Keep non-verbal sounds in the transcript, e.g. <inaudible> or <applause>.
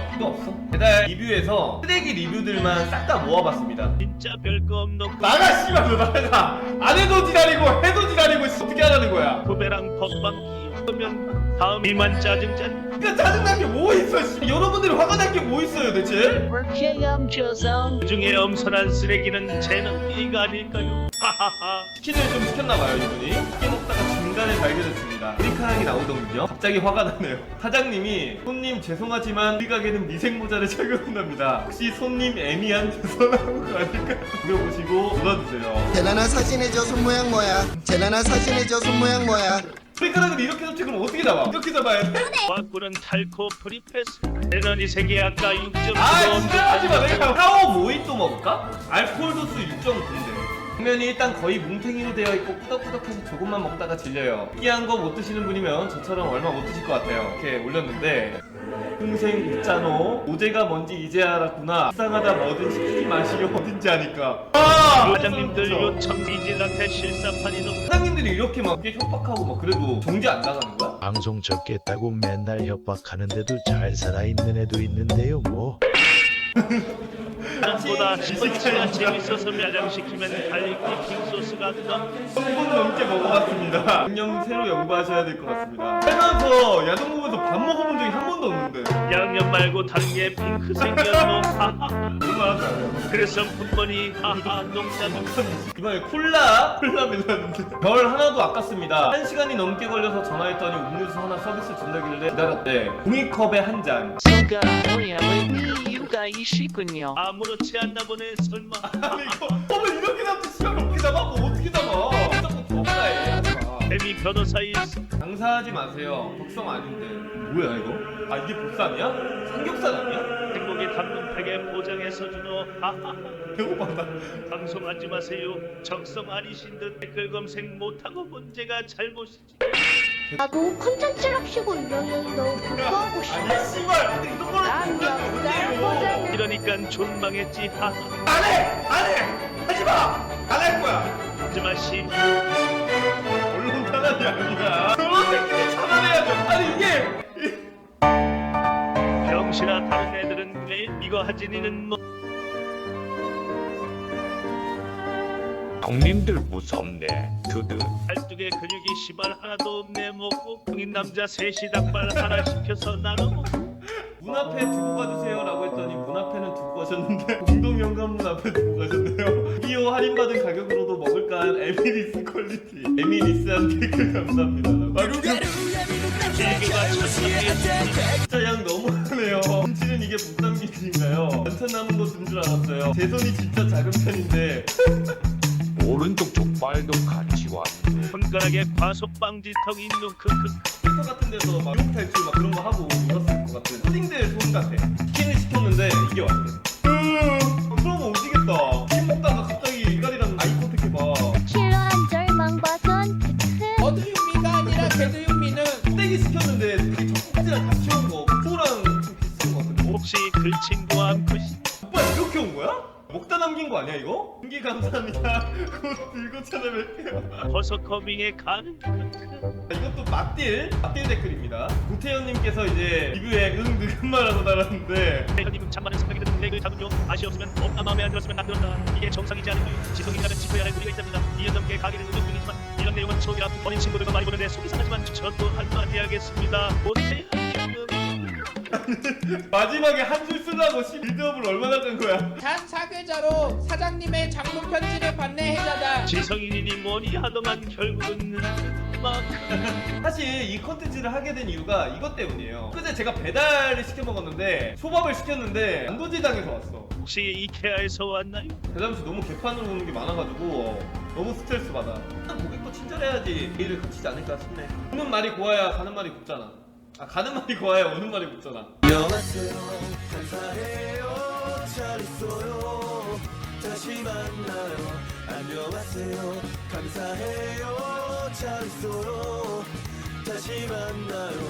없어요. 또 없어? 배달 리뷰에서 쓰레기 리뷰들만 싹 다 모아봤습니다. 진짜 별거 없노 나가 씨발 너 나가. 안 해도 지랄이고 해도 지랄이고 씨, 어떻게 하라는 거야? 후배랑 법방기 그러면 다음 이만 짜증짠 그러니까 짜증난 게 뭐 있어? 씨. 여러분들이 화가 날 게 뭐 있어요 대체? workshop 조성 그 중에 엄선한 쓰레기는 쟤는 이가 아닐까요? 하하하. 치킨을 좀 시켰나봐요 이분이. 치킨 먹다가 중간에 발견했습니다. 머리카락이 나오더군요. 갑자기 화가 나네요. 사장님이 손님 죄송하지만 우리 가게는 미생모자를 <laughs> 착용한답니다. 혹시 손님 애미한테 전화한 거 아닐까 물어보시고 눌러주세요. 제나나 사진의 저손 모양 뭐야? 제나나 사진의 저손 모양 뭐야? 머리카락을 이렇게 잡지 그럼 어떻게 잡아? 이렇게 잡아야 돼? 와꾸는 탈코 프리패스. 이 세계 아까 6.9아 진짜 하지마. 내가 카오 모히또 먹을까? 알코올 도수 6.9인데 당면이 일단 거의 뭉탱이로 되어 있고 꾸덕꾸덕해서 조금만 먹다가 질려요. 느끼한 거 못 드시는 분이면 저처럼 얼마 못 드실 것 같아요. 이렇게 올렸는데. 흥생 있잖아 모제가 뭔지 이제 알았구나. 불쌍하다. 뭐든 시키지 마시오. 어딘지 아니까. 아! 사장님들 요청 이질한테 실사판이도 사장님들이 이렇게 막 이렇게 협박하고 막 그래도 정지 안 나가는 거야? 방송 적겠다고 맨날 협박하는데도 잘 살아있는 애도 있는데요 뭐 <laughs> 보다 스포츠가 재밌어서 매장시키면 갈릭 디핑 소스가 더 3분 넘게 먹어봤습니다. 작년 새로 연구하셔야 될 것 같습니다. 살면서 야동 보면서 밥 먹어본 적이 한 번도 없는데 양념 말고 다른 게 핑크 생겼노 하하 얼마나 잘해요. 그래서 분번이 하하 농담 그만에 콜라 콜라 매놨는데 별 하나도 아깝습니다. 한 시간이 넘게 걸려서 전화했더니 음료수 하나 서비스 준다길래 기다렸대. 종이컵에 한 잔. 수가 모양은 이유가 있시군요. 아무렇지 않나 보네 설마 <laughs> 아니 이거 컵을 이렇게 잡지 시간 어떻게 잡아? 뭐 어떻게 잡아? 자꾸 덥다해 하지마. 애미 변호사일 장사하지 마세요. 독성 아닌데. 뭐야 이거? 아 이게 보쌈이야? 삼겹살 아니야? 행복이 담는 팩에 포장해서 주노 <laughs> 하하 배고파다. 방송하지 마세요 적성 아니신 듯 댓글 검색 못하고 문제가 잘못이지 나도 컨텐츠랍시고 이러면 너 공부하고 싶어. 아니 씨발 이런 거를 난 준다 이러니까 존망했지 하하 안 해! 안 해! 하지 마! 안 할 거야! 하지마 씨 언론 탄압이 아니야. 저런 새끼들 차단해야죠. 아니 이게 병신아 다른 애들은 왜 이거 하지 니는 뭐 형님들 무섭네. 두두. 팔뚝에 근육이 시발 하나도 없네 먹고 흥인 남자 셋이 닭발 하나 시켜서 나눠 먹고 문 앞에 두고 가주세요라고 했더니 문 앞에는 두고 가셨는데 <laughs> 공동 현관문 앞에 두고 가셨네요. <laughs> 비오 할인받은 가격으로도 먹을까 한 에미리스 퀄리티. 에미리스한 댓글 감사합니다. 진짜 양 너무하네요. 김치는 이게 보쌈기인가요? 반찬 남은 거준줄 알았어요. 제 손이 진짜 작은 편인데 <laughs> 오른쪽 족발도 같이 왔네. 손가락에 과속 방지턱 있는 크크 스토 같은 데서 막 유혹 탈출 막 그런 거 하고 것 푸딩들 손 같아. 치킨을 시켰는데 이게 왔대. 으, 그럼 움직였다. 치킨 먹다가 갑자기 이갈이랑 아이 컨택해봐. 싫어한 절망과 선택은 어두윤미가 아니라 개두윤미는 푸대기 시켰는데 되게 젖꼭지랑 같이 온 거. 그거랑 좀 비슷한 거 같은데. 혹시 그 친구와 함께시 오빠 이렇게 온 거야? 먹다 남긴 거 아니야 이거? 공기 감사합니다. <laughs> 곧 들고 찾아뵐게요. 버섯 커밍에 가는 크크 이것 도 맛딜 맛딜 댓글입니다. 구태현님께서 이제 리뷰에 응 느긋말하고 달았는데. 대현님 참많은 생각이 드는 내글 작은요 아쉬웠으면 없다 마음에 안 들었으면 안 들었다. 이게 정상이지 않을까요 지성인이라면 지켜야 할 우리가 있답니다. 2년 넘게 가게를 운영 중이지만 이런 내용은 속이라 어린 친구들과 많이 보는데 속이 상하지만 저도 한마디 하겠습니다. 못해 <laughs> 마지막에 한 줄 쓰려고 씨 빌드업을 얼마나 간 거야? 단 사계자로 사장님의 장문 편지를 받는 해자다. 지성인이니 뭐니 하더만 결국은 막 <laughs> 사실 이 컨텐츠를 하게 된 이유가 이것 때문이에요. 그제 제가 배달을 시켜 먹었는데 초밥을 시켰는데 안도지당에서 왔어. 혹시 이케아에서 왔나요? 배달음식 너무 개판으로 오는 게 많아가지고 너무 스트레스 받아. 일단 고객도 친절해야지 일을 그치지 않을까 싶네. 오는 말이 고와야 가는 말이 곱잖아. 아 가는 말이 고와야 오는 말이 곱잖아. 안녕하세요. 잘 있어요. 다시 만나요. 안녕하세요. 감사해요. 잘 있어요. 다시 만나요.